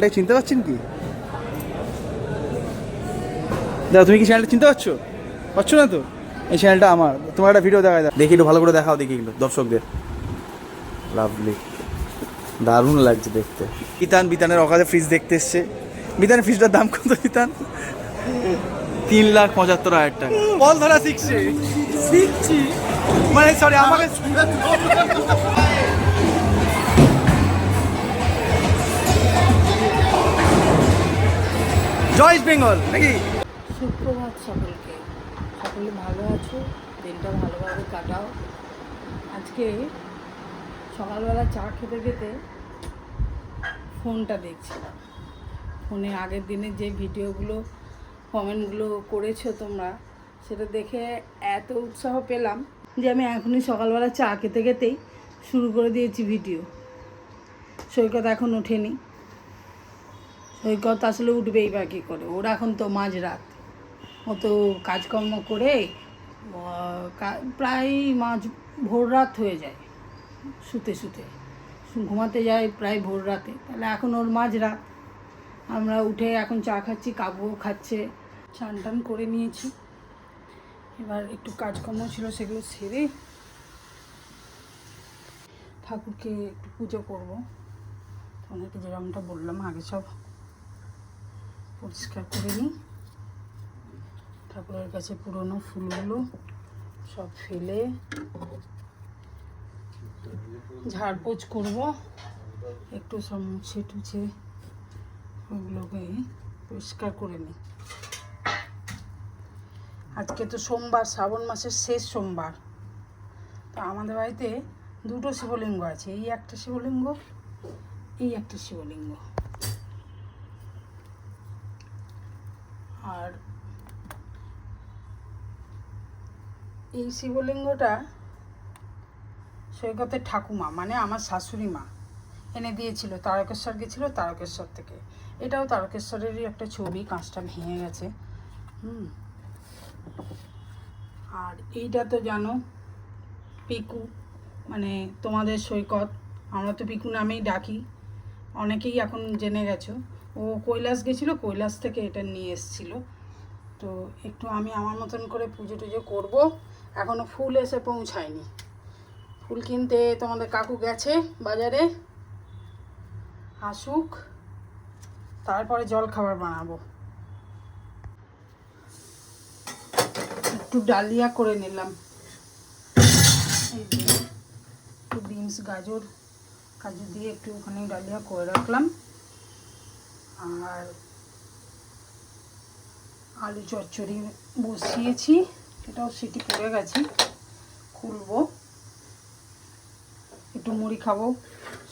এটা চিনতে পারছেন কি? দাদা তুমি কি চ্যানেলটা চিনতে পারছ? পারছ না তো? এই চ্যানেলটা আমার। তোমার একটা ভিডিও দেখা দাও। দেখি একটু ভালো করে দেখাও দেখি এগুলো দর্শকদের। লাভলি দারুণ লাগছে দেখতে। বিতান বিতানের অকাজে ফ্রিজ দেখতে এসছে। বিতানের ফ্রিজটার দাম কত বিতান? তিন লাখ পঁচাত্তর হাজার টাকা। বল ধরা শিখছে। শিখছি? মানে সরি আমাকে জয় ইস্ট বেঙ্গল, নাকি? সুপ্রভাত সকলকে। সকলে ভালো আছো? দিনটা ভালোভাবে কাটাও। আজকে সকালবেলা চা খেতে খেতে ফোনটা দেখছিলাম। ফোনে আগের দিনে যে ভিডিওগুলো, কমেন্টগুলো করেছ তোমরা, সেটা দেখে এত উৎসাহ পেলাম যে আমি এখনই সকালবেলা চা খেতে খেতেই শুরু করে দিয়েছি ভিডিও। সৈকত এখন ওঠেনি। সৈকত আসলে উঠবেই বা কী করে? ওর এখন তো মাঝরাত ও তো কাজকর্ম করে প্রায় মাঝ, ভোর রাত হয়ে যায় শুতে শুতে। ঘুমাতে যায় প্রায় ভোর রাতে। তাহলে এখন ওর মাঝরাত আমরা উঠে এখন চা খাচ্ছি, কাবুও খাচ্ছে, চান টান করে নিয়েছি। এবার একটু কাজকর্ম ছিল সেগুলো সেরে ঠাকুরকে একটু পুজো করব। তোমাদেরকে যেরকমটা বললাম, আগে সব পরিষ্কার করে নিই। ঠাকুরের কাছে পুরনো ফুলগুলো সব ফেলে ঝাড়পোছ করব। একটু সব মুছে টুছে ওগুলোকে পরিষ্কার করে নিই। আজকে তো সোমবার, শ্রাবণ মাসের শেষ সোমবার। তো আমাদের বাড়িতে দুটো শিবলিঙ্গ আছে, এই একটা শিবলিঙ্গ, এই একটা শিবলিঙ্গ আর এই শিবলিঙ্গটা সৈকতের ঠাকুমা মানে আমার শাশুড়ি মা, এনে দিয়েছিল, তারকেশ্বর গেছিল, তারকেশ্বর থেকে। এটাও তারকেশ্বরেরই একটা ছবি, কাঁচটা ভেঙে গেছে। হুম। আর এইটা তো জানো, পিকু মানে তোমাদের সৈকত, আমরা তো পিকু নামেই ডাকি। অনেকেই এখন জেনে গেছো। ও কৈলাস গেছিল, কৈলাস থেকে এটা নিয়ে এসেছিল। তো একটু আমি আমার মতন করে পুজো টুজো করব। এখনও ফুল এসে পৌঁছায়নি। ফুল কিনতে তোমাদের কাকু গেছে বাজারে। আসুক, তারপরে জল খাবার বানাবো। একটু ডালিয়া করে নিলাম। একটু বিনস, গাজর, কাজু দিয়ে একটু ওখানে ডালিয়া করে রাখলাম। আর আলু চচ্চড়ি বসিয়েছি। এটাও সিটি পড়ে গেছে। খুলবো। একটু মুড়ি খাব।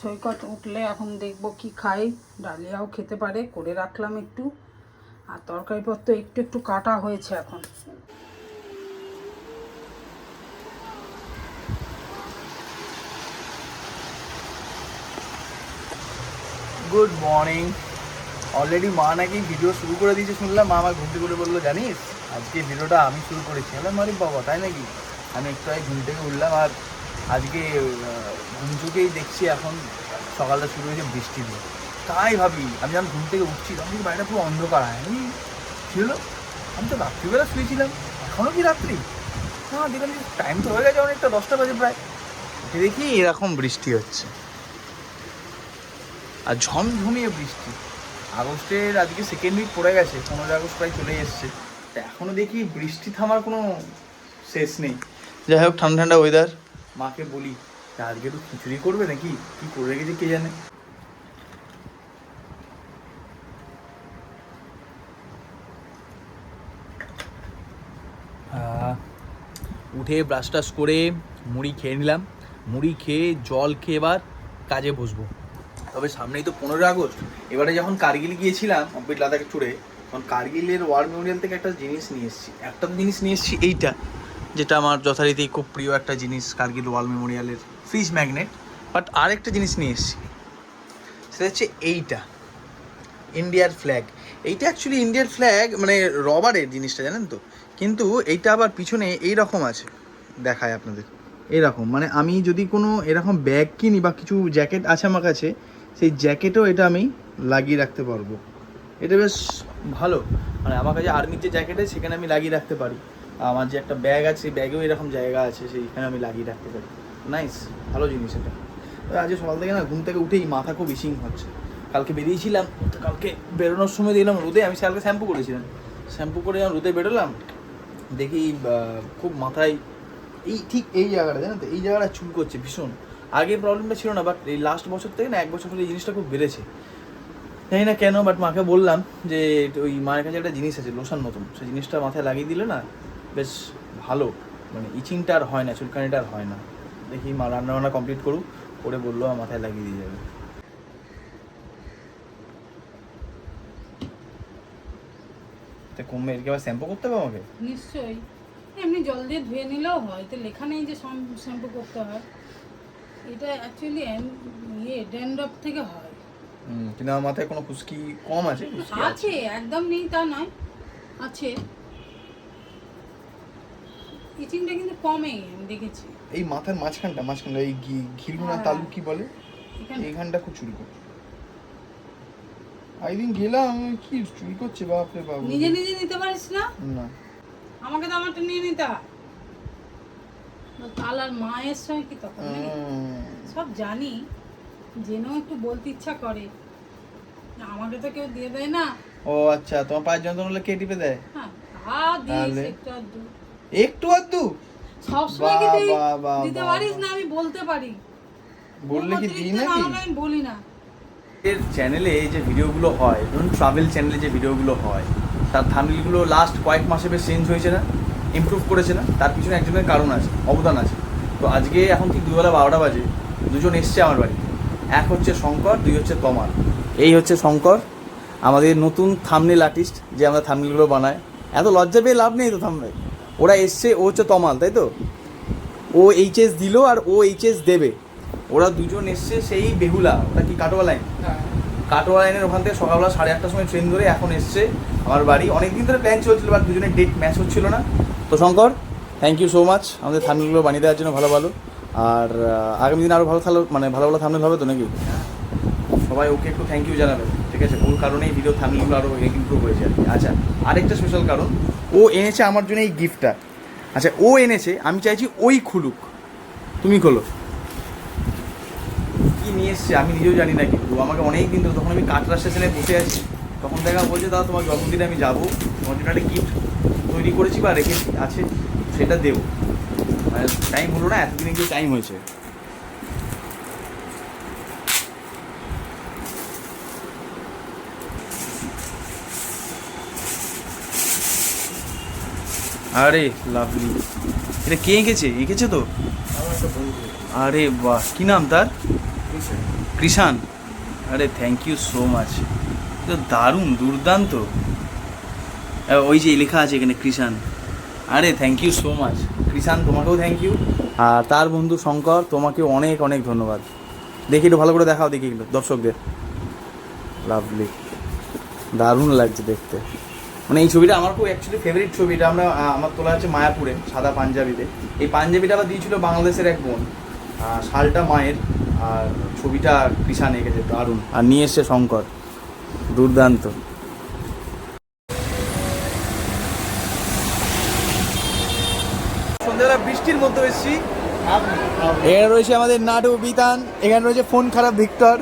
সৈকত উঠলে এখন দেখব কি খাই। ডালিয়াও খেতে পারে, করে রাখলাম একটু। আর তরকারিপত্র একটু একটু কাটা হয়েছে এখন। গুড মর্নিং অলরেডি মা নাকি ভিডিও শুরু করে দিয়েছে, শুনলাম। মা আমার ঘুম থেকে উঠে বলল, জানিস, আজকে ভিডিওটা আমি শুরু করেছি। আমি মারি বাবা, তাই নাকি? আমি একটু আগে ঘুম থেকে উঠলাম আর আজকে ঘুম চুকেই দেখছি এখন সকালটা শুরু হয়েছে বৃষ্টি দিয়ে। তাই ভাবি, আমি যখন ঘুম থেকে উঠছি, তখন কিন্তু বাড়িটা পুরো অন্ধকার। হয় আমি হলো? আমি তো রাত্রিবেলা শুয়েছিলাম এখনও কি রাত্রি? না, দেখলাম যে টাইম তো হয়ে গেছে অনেকটা, দশটা বাজে প্রায়। দেখি এরকম বৃষ্টি হচ্ছে। আর ঝমঝমিয়ে বৃষ্টি। আগস্টের আজকে সেকেন্ড উইক পড়ে গেছে পনেরোই আগস্ট প্রায় চলে এসছে। তা এখনও দেখি বৃষ্টি থামার কোনো শেষ নেই। যাই হোক ঠান্ডা ঠান্ডা ওয়েদার মাকে বলি আজকে তো খিচুড়ি করবে নাকি? কি করে রেখেছে কে জানে? উঠে ব্রাশ টাশ করে মুড়ি খেয়ে নিলাম। মুড়ি খেয়ে জল খেয়ে এবার কাজে বসবো। তবে সামনেই তো পনেরোই আগস্ট। এবারে যখন কার্গিল গিয়েছিলাম কমপ্লিট লাদাখ ট্যুরে তখন কার্গিলের ওয়ার মেমোরিয়াল থেকে একটা জিনিস নিয়ে এসেছি। একটা জিনিস নিয়ে এসেছি এইটা, যেটা আমার যথারীতি খুব প্রিয় একটা জিনিস কার্গিল ওয়ার মেমোরিয়ালের ফ্রিজ ম্যাগনেট বাট আরেকটা জিনিস নিয়ে এসেছি, সেটা হচ্ছে এইটা ইন্ডিয়ার ফ্ল্যাগ এইটা অ্যাকচুয়ালি ইন্ডিয়ার ফ্ল্যাগ মানে রবারের জিনিসটা, জানেন তো? কিন্তু এইটা আবার পিছনে এই রকম আছে, দেখায় আপনাদের। এরকম মানে আমি যদি কোনো এরকম ব্যাগ কিনি বা কিছু জ্যাকেট আছে আমার কাছে সেই জ্যাকেটও এটা আমি লাগিয়ে রাখতে পারব। এটা বেশ ভালো। মানে আমার কাছে আর্মির যে জ্যাকেট আছে, সেখানে আমি লাগিয়ে রাখতে পারি। আমার যে একটা ব্যাগ আছে ব্যাগেও এরকম জায়গা আছে, সেইখানে আমি লাগিয়ে রাখতে পারি। নাইস ভালো জিনিস এটা। আজকে সকাল থেকে না, ঘুম থেকে উঠেই মাথা খুব ইসিং হচ্ছে। কালকে বেরিয়েছিলাম, তো কালকে বেরোনোর সময় দিলাম রোদে, আমি কালকে শ্যাম্পু করেছিলাম। শ্যাম্পু করে যখন রোদে বেরোলাম, দেখি খুব মাথায় এই ঠিক এই জায়গাটা, জানো তো? এই জায়গাটা চুল করছে ভীষণ। আগে প্রবলেমটা ছিল না বাট এই লাস্ট বছর থেকে না এক বছর ধরে এই জিনিসটা খুব বেড়েছে। জানি না কেন বাট মাকে বললাম যে, ওই মায়ের কাছে একটা জিনিস আছে লোশন মতন। সেই জিনিসটা মাথায় লাগিয়ে দিলে না, বেশ ভালো। মানে ইচিংটা আর হয় না, চুলকানিটা আর হয় না। দেখি মা রান্না বান্না কমপ্লিট করুক, করে বলল মাথায় লাগিয়ে দিয়ে যাবে। কমবে এর কি আবার শ্যাম্পু করতে হবে আমাকে? নিশ্চয়ই। এমনি জল দিয়ে ধুয়ে নিলেও হয়, তো লেখা নেই যে শ্যাম্পু করতে হয়। এটা অ্যাকচুয়ালি ইয়ে ড্যান্ড্রফ থেকে হয়। কিন্তু আমার মাথায় কোনো খুশকি কম আছে? আছে। একদম নেই তা নয়। আছে। ইচিংটা কিন্তু কমে আমি দেখেছি। এই মাথার মাঝখানটা মাঝখানটা এই ঘি- ঘিলুনা হ্যাঁ। তালু কি বলে? এইখানটা খুব চুল করছে। একদিন গেলাম কি চুল করছে বাপরে বাবু নিজে নিজে নিতে পারিস না? না। আমাকে তো আমারটা নিয়ে নিতে হয়। কাল আর মায়ের সঙ্গে কি তখন সব জানি জেনেও একটু বলতে ইচ্ছা করে। আমাকে তো কেউ দিয়ে দেয় না। ও আচ্ছা তোমার পায়ের যন্ত্রণা হলে কে টিপে দেয়? হ্যাঁ? একটু আধটু। সবসময় কি দিতে পারিস না আমি বলতে পারি? বললে কি দিই নাকি? আমি বলি না। এর চ্যানেলে যে ভিডিওগুলো হয় ধরুন ট্রাভেল চ্যানেলে যে ভিডিওগুলো হয় তার থামিলগুলো লাস্ট কয়েক মাসে বেশ চেঞ্জ হয়েছে না? ইমপ্রুভ করেছে না তার পিছনে একজনের কারণ আছে অবদান আছে। তো আজকে এখন ঠিক দুবেলা বারোটা বাজে দুজন এসছে আমার বাড়িতে। এক হচ্ছে শঙ্কর দুই হচ্ছে তমাল। এই হচ্ছে শঙ্কর আমাদের নতুন থামনেল আর্টিস্ট যে আমরা থামনেলগুলো বানায় এত লজ্জা পেয়ে লাভ নেই তো থামনে ওরা এসছে ও হচ্ছে তমাল তাই তো? ও এইচএস দিল আর ও এইচএস দেবে। ওরা দুজন এসছে সেই বেহুলা ওটা কি কাটোয়া লাইন কাটোয়া লাইনের ওখান থেকে সকালবেলা সাড়ে আটটার সময় ট্রেন ধরে এখন এসছে আমার বাড়ি। অনেক দিন ধরে প্ল্যান চলছিল বাট দুজনের ডেট ম্যাচ হচ্ছিল না। তো Shankar thank you so much আমাদের থামনেলগুলো বানিয়ে দেওয়ার জন্য ভালো ভালো। আর আগামী দিন আরও ভালো ভালো মানে ভালো ভালো থামনেল হবে তো নাকি? সবাই ওকে একটু থ্যাংক ইউ জানাবে, ঠিক আছে? ওর কারণেই ভিডিও থামনেলগুলো আরও ইমপ্রুভ হয়েছে আর আচ্ছা আরেকটা স্পেশাল কারণ, ও এনেছে আমার জন্য এই গিফটটা আচ্ছা ও এনেছে, আমি চাইছি ওই খুলুক। তুমি খোলো। কী নিয়ে এসছে? আমি নিজেও জানি না কিন্তু। আমাকে অনেক দিন ধরে, তখন আমি কাটরা স্টেশনে বসে আছি। তখন দেখা বলছে, দাদা, তোমার জন্মদিনে আমি যাব। একটা গিফট তৈরি করেছি বা রেখেছি আছে সেটা দেবো। মানে টাইম হলো না এতদিনে কিন্তু টাইম হয়েছে। আরে লাভলি। এটা কে এঁকেছে? এঁকেছে তো? আরে বাহ কি নাম তার? কৃষান আরে থ্যাংক ইউ সো মাচ তো দারুণ দুর্দান্ত। ওই যে লেখা আছে এখানে কৃষান আরে থ্যাংক ইউ সো মাচ কৃষান তোমাকেও থ্যাংক ইউ আর তার বন্ধু শঙ্কর তোমাকে অনেক অনেক ধন্যবাদ। দেখি একটু ভালো করে দেখাও দেখি এগুলো দর্শকদের। লাভলি দারুণ লাগছে দেখতে। মানে এই ছবিটা আমার খুব অ্যাকচুয়ালি ফেভারিট ছবি। এটা আমরা আমার তোলা আছে মায়াপুরে সাদা পাঞ্জাবিতে। এই পাঞ্জাবিটা আবার দিয়েছিল বাংলাদেশের এক বোন আর শালটা মায়ের। আর ছবিটা কৃষাণ এঁকেছে দারুণ। আর নিয়ে এসছে শঙ্কর। দুর্দান্ত। বৃষ্টির মধ্যে এসেছি। এখানে রয়েছে আমাদের নাটু বিতান এখানে রয়েছে ফোন খারাপ ভিক্টর।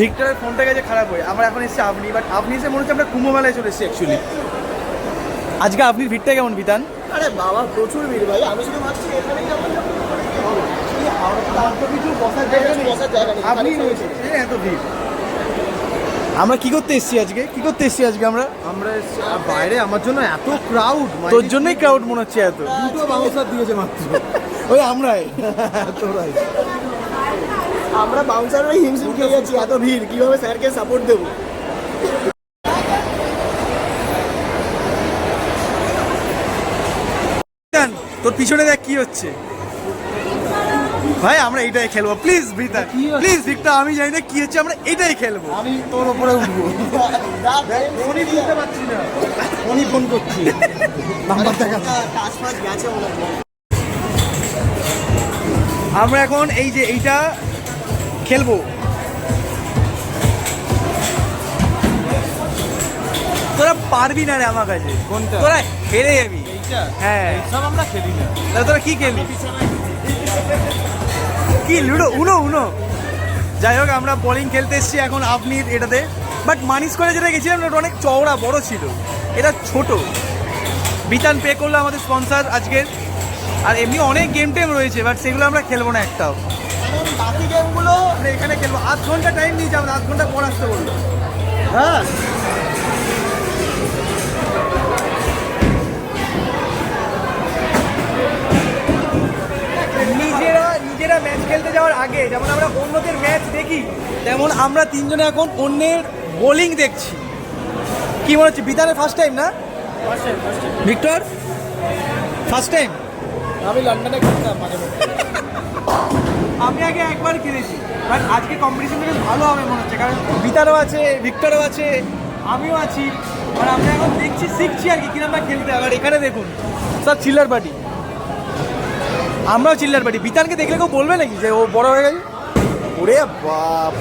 ভিক্টরের ফোনটা গেছে খারাপ হয়ে। আমরা এখন এসেছি আপনি বাট আপনি এসে মনে হচ্ছে আমরা কুম্ভ মেলায় চলে এসেছি অ্যাকচুয়ালি আজকে আপনি ভিড়টা কেমন বিতান? আরে বাবা প্রচুর ভিড় ভাই। আমি শুধু ভাবছি এখানেই কিছু বসার জায়গা নেই বসার জায়গা নেই। আপনি রয়েছে। এত ভিড়। আমরা কি করতে এসেছি আজকে? কি করতে এসেছি আজকে আমরা? আমরা বাইরে আমার জন্য এত ক্রাউড তোর জন্যই ক্রাউড মনে হচ্ছে এত। দুটো বাউন্সার দিয়েছে মাত্র। ওই আমরাই। তোরাই। আমরা বাউন্সাররাই হিমশিম খেয়ে যাচ্ছি এত ভিড় কীভাবে স্যারকে সাপোর্ট দেবো? তোর পিছনে দেখ কি হচ্ছে। ভাই আমরা এটাই খেলব। প্লিজ ভিক্টর প্লিজ ভিক্টর আমি জানি না কি হচ্ছে আমরা এটাই খেলব। আমি তোর উপরে উঠবো। ফোনই বুঝতে পারছি না। ফোনই ফোন করছি। নাম্বার দেখা। আমরা এখন এই যে এইটা খেলব। তোরা পারবি না রে আমার কাছে। কোনটা? তোরা খেলে যাবি। হ্যাঁ। সব আমরা খেলি না। তোরা কি খেলবি? কি লুডো? উনো উনো। যাই হোক, আমরা বোলিং খেলতে এসেছি এখন আপনি এটাতে। বাট মানিস করে যেটা গেছিলাম ওটা অনেক চওড়া, বড় ছিল। এটা ছোট। বিতান পে করল আমাদের স্পন্সার আজকের। আর এমনি অনেক গেম টেম রয়েছে বাট সেগুলো আমরা খেলব না একটাও। বাকি গেমগুলো এখানে খেলব। আধ ঘণ্টা টাইম নিয়েছি, আমরা আধ ঘণ্টা পর আসতে বলল হ্যাঁ? খেলতে যাওয়ার আগে যেমন আমরা অন্যদের ম্যাচ দেখি তেমন আমরা তিনজনে এখন অন্যের বোলিং দেখছি। কি মনে হচ্ছে বিতানের ফার্স্ট টাইম না? ভিক্টর ফার্স্ট টাইম আমি লন্ডনে খেলতাম মাঝে আমি আগে একবার খেলেছি বাট আজকে কম্পিটিশনটা বেশ ভালো হবে মনে হচ্ছে কারণ বিতারও আছে ভিক্টরও আছে আমিও আছি আর আমরা এখন দেখছি শিখছি আর কি কিরম খেলতে হবে। আর এখানে দেখুন সব চিল্লার পার্টি আমরাও চিল্লার পার্টি বিতানকে দেখলে কেউ বলবে নাকি যে ও বড় হয়ে গেছে? ওরে বাপ।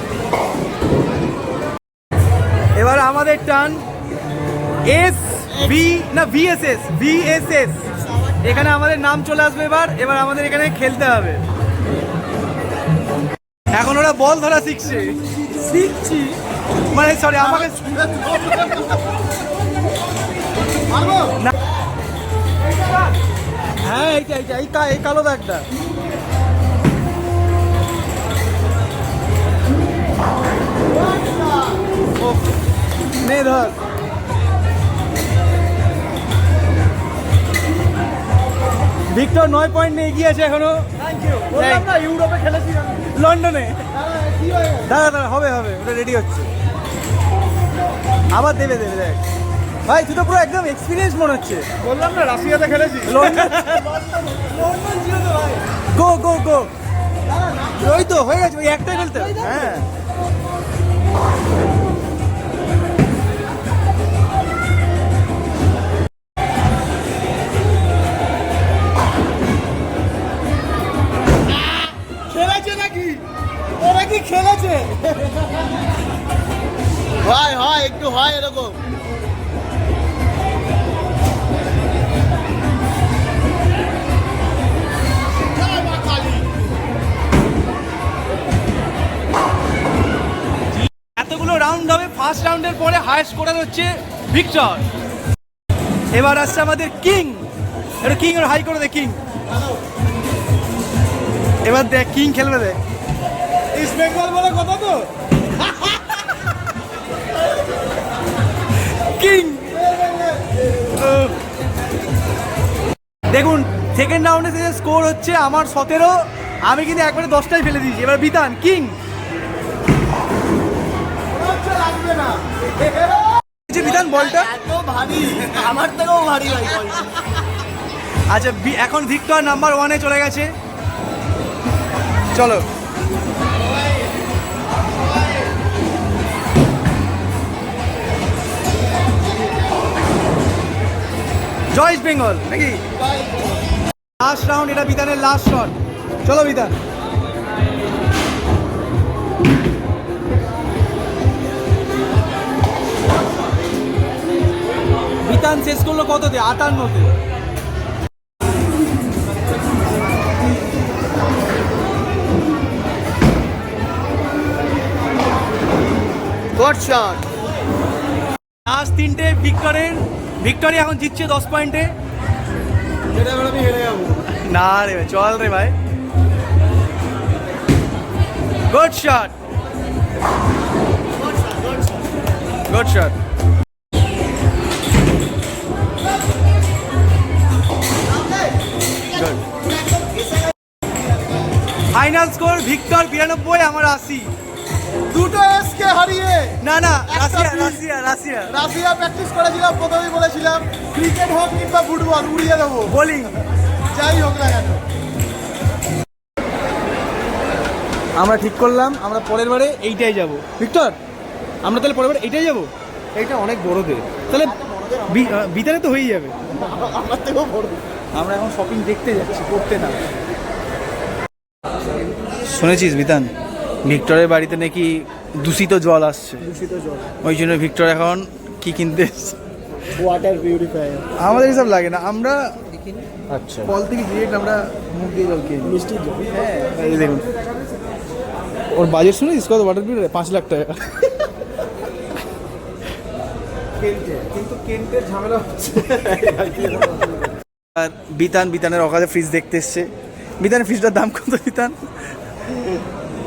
এবার আমাদের টান এস ভি না ভিএসএস ভিএসএস। এখানে আমাদের নাম চলে আসবে এবার। এবার আমাদের এখানে খেলতে হবে। এখন ওরা বল ধরা শিখছে। শিখছি। মানে সরি আমাকে না। হ্যাঁ এইটা এইটা এই এই কালো দাগটা নে ধর। ভিক্টর নয় পয়েন্ট নিয়ে এগিয়ে আছে এখনও ইউরোপে খেলেছি লন্ডনে। হয়ে? দাঁড়া দাঁড়া হবে হবে ওটা রেডি হচ্ছে। আবার দেবে দেবে দেখ। ভাই তুই তো পুরো একদম এক্সপিরিয়েন্স মনে হচ্ছে। বললাম না রাশিয়াতে খেলেছি। গো গো গো ওই তো হয়ে গেছে ওই একটাই খেলতে। হ্যাঁ। খেলেছে নাকি? ওরা কি খেলেছে? হয় হয় একটু হয় এরকম। এতগুলো রাউন্ড হবে। ফার্স্ট রাউন্ডের পরে হায়েস্ট স্কোরার হচ্ছে ভিক্টর। এবার আসছে আমাদের কিং। এটা কিং এর হাই করে দে, কিং। এবার দেখ, কিং খেলবে দেখ ইস্ট বেঙ্গল বলে কথা তো? কিং। দেখুন সেকেন্ড রাউন্ডে স্কোর হচ্ছে আমার সতেরো, আমি কিন্তু একবারে দশটাই ফেলে দিয়েছি। এবার বিতান কিং। যে বিতান বলটা? এত ভারী। আমার থেকেও ভারী ভাই আচ্ছা এখন ভিক্টর নাম্বার ওয়ানে চলে গেছে। চলো। জয় ইস্ট বেঙ্গল নাকি? লাস্ট রাউন্ড এটা বিধানের লাস্ট শট চলো বিতান বিতান শেষ করল কততে আটান্নতে। গড শট লাস্ট তিনটে ভিক্টরের ভিক্টরি এখন জিতছে দশ পয়েন্টে। না রে ভাই, চল রে ভাই। Good shot good shot final score Victor বিরানব্বই আমার আশি। দুটো এসকে হারিয়ে না না Russia Russia Russia. Russia practice করেছিলাম প্রথমেই বলেছিলাম ক্রিকেট হোক কিংবা ফুটবল উড়িয়ে দেবো। বোলিং যাই হোক না কেন। আমরা ঠিক করলাম আমরা পরের বারে এইটাই যাব। ভিক্টর আমরা তাহলে পরের বারে এইটাই যাব? এইটা অনেক বড়দের। তাহলে বিতারে তো হয়েই যাবে। আমার থেকেও বড়। আমরা এখন শপিং দেখতে যাচ্ছি করতে না। শুনেছিস বিতান? ভিক্টরের বাড়িতে নাকি দূষিত জল আসছে। দূষিত জল। ওই জন্য ভিক্টর এখন কি কিনতে এসছে? ওয়াটার পিউরিফায়ার আমাদের হিসাব লাগে না আমরা আচ্ছা। কল থেকে ডিরেক্ট আমরা মুখ দিয়ে জল খেয়ে মিষ্টি জল। হ্যাঁ। এই দেখুন। ওর বাজেট শুনেছিস? কত ওয়াটার বিল পাঁচ লাখ টাকা। কিন্তু কেন্টের ঝামেলা হচ্ছে। আর বিতান বিতানের অকালে ফ্রিজ দেখতে এসছে। বিতানের ফ্রিজটার দাম কত বিতান?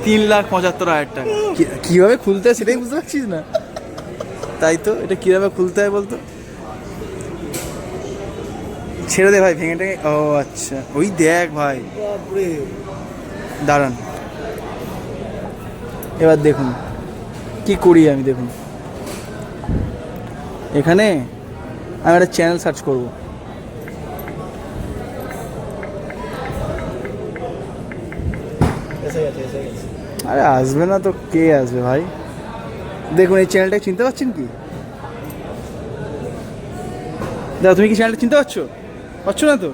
তিন লাখ পঁচাত্তর হাজার টাকা। কি- কীভাবে খুলতে হয় সেটাই বুঝতে পারছিস না? তাই তো এটা কীভাবে খুলতে হয় বলতো? ছেড়ে দে ভাই ভেঙে টেঙে ও আচ্ছা। ওই দেখ ভাই। দাঁড়ান। এবার দেখুন কি করি আমি দেখুন। এখানে আমি একটা চ্যানেল সার্চ করব এসে গেছে এসে গেছে আরে আসবে না তো কে আসবে ভাই? দেখুন এই চ্যানেলটা চিনতে পারছেন কি? দেখো তুমি কি চ্যানেলটা চিনতে পারছ? পারছ না তো?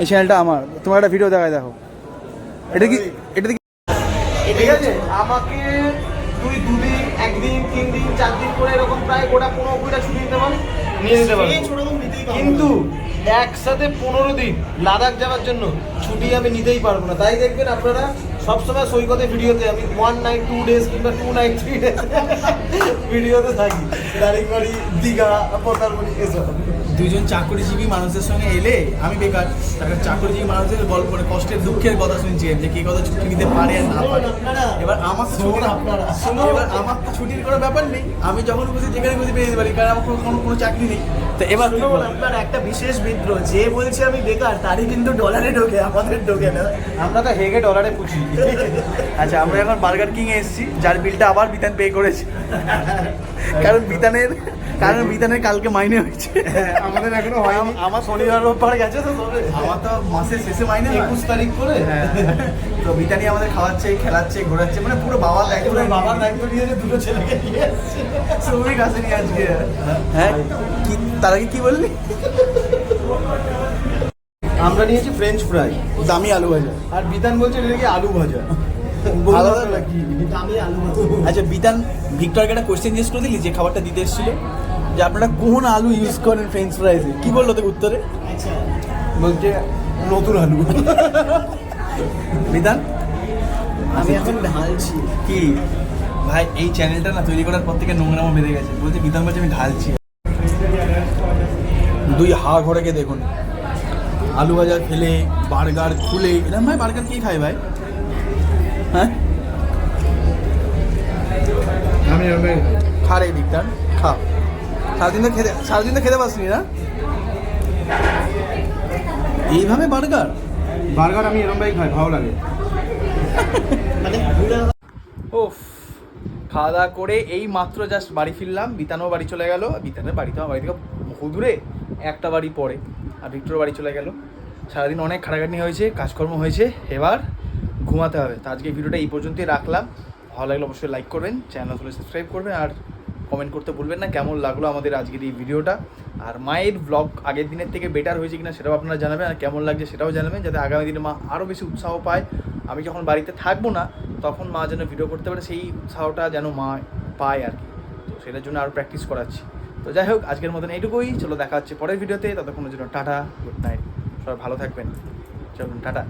এই চ্যানেলটা আমার। তোমার একটা ভিডিও দেখায় দেখো। এটা কি এটা কি ঠিক আছে আমাকে তুই দুদিন একদিন তিন দিন চার দিন করে এরকম প্রায় গোটা পনেরো কুড়িটা ছুটি নিতে পারো নিয়ে নিতে পারো। কিন্তু একসাথে পনেরো দিন লাদাখ যাওয়ার জন্য ছুটি আমি নিতেই পারব না। তাই দেখবেন আপনারা সবসময় সৈকতে ভিডিওতে আমি ওয়ান নাইট টু ডেজ কিংবা টু নাইট থ্রি ডেজ ভিডিওতে থাকি। দারিংবাড়ি দীঘা পতারমণি এসব। দুইজন চাকরিজীবী মানুষের সঙ্গে এলে আমি বেকার। তারপর চাকরিজীবী মানুষের গল্প মানে কষ্টের দুঃখের কথা শুনছি যে কে কথা ছুটি নিতে পারে আর না পারে। এবার আমার ছুটি আপনারা। এবার আমার তো ছুটির কোনো ব্যাপার নেই। আমি যখন খুশি যেখানে খুশি বেরিয়ে যেতে পারি। কারণ আমার কোনো কোনো কোনো চাকরি নেই। তো এবার আপনার একটা বিশেষ বিদ্রোহ। যে বলছে আমি বেকার তারই কিন্তু ডলারে ঢোকে আমাদের ঢোকে না। আমরা তো হেগে ডলারে পুছি আচ্ছা আমরা এখন বার্গার কিং এ এসেছি যার বিলটা আবার বিতান পে করেছে। কারণ বিতানের কারণ বিতানের কালকে মাইনে হয়েছে। আমাদের এখনও হয় আমার শনিবার রোববার গেছে তো আমার তো মাসের শেষে মাইনে একুশ তারিখ করে? হ্যাঁ। তো বিতানি আমাদের খাওয়াচ্ছে খেলাচ্ছে ঘোরাচ্ছে মানে পুরো বাবার দায়িত্ব বাবার দায়িত্ব নিয়েছে দুটো ছেলেকে নিয়ে শ্রমিক আসেনি আজকে। হ্যাঁ? কি তার আগে কি বললি? আমরা নিয়েছি ফ্রেঞ্চ ফ্রাই দামি আলু ভাজা। আর বিধান বলছে এটা কি আলু ভাজা। আলাদা নাকি আচ্ছা বিতান ভিক্টরকে একটা কোশ্চেন জিজ্ঞেস করে দিলি যে খাবারটা দিতে এসেছিল যে আপনারা কোন আলু ইউজ করেন ফ্রেঞ্চ ফ্রাইজে কি বলল তোকে উত্তরে? আচ্ছা। বলছে নতুন আলু। বিতান আমি এখন ঢালছি। কি? ভাই এই চ্যানেলটা না তৈরি করার পর থেকে নোংরামো বেড়ে গেছে। বলছে বিতান বলছে আমি ঢালছি। দুই হা ঘরেকে দেখুন। আলু ভাজা ফেলে বার্গার খুলে এরকম ভাই বার্গার কি খায় ভাই? হ্যাঁ? আমি খা রে বিক্তার খা। সারাদিন তো খেতে সারাদিন তো খেতে পাসনি না? এইভাবে বার্গার? বার্গার আমি এরম ভাই খাই ভালো লাগে। মানে ওফ খাওয়া দাওয়া করে এই মাত্র জাস্ট বাড়ি ফিরলাম বিতানও বাড়ি চলে গেল। বিতানের বাড়ি তো আমার বাড়ি থেকে বহু দূরে একটা বাড়ি পরে আর ভিক্টর বাড়ি চলে গেল। সারাদিন অনেক খাটাখাটনি হয়েছে কাজকর্ম হয়েছে এবার ঘুমাতে হবে। তো আজকে ভিডিওটা এই পর্যন্তই রাখলাম। ভালো লাগলে অবশ্যই লাইক করবেন চ্যানেল হলে সাবস্ক্রাইব করবেন, আর কমেন্ট করতে ভুলবেন না। কেমন লাগল আমাদের আজকের এই ভিডিওটা? আর মায়ের ব্লগ আগের দিনের থেকে বেটার হয়েছে কিনা সেটাও আপনারা জানাবেন, আর কেমন লাগছে সেটাও জানাবেন, যাতে আগামী দিনে মা আরও বেশি উৎসাহ পায়। আমি যখন বাড়িতে থাকব না, তখন মা যেন ভিডিও করতে পারে, সেই উৎসাহটা যেন মা পায় আর কি। তো সেটার জন্য আরও প্র্যাকটিস করাচ্ছি। তো যাই হোক, আজকের মতন এইটুকুই। চলো দেখা হচ্ছে পরের ভিডিওতে। ততক্ষণের জন্য টাটা গুড নাইট সবাই ভালো থাকবেন। চলুন, টাটা।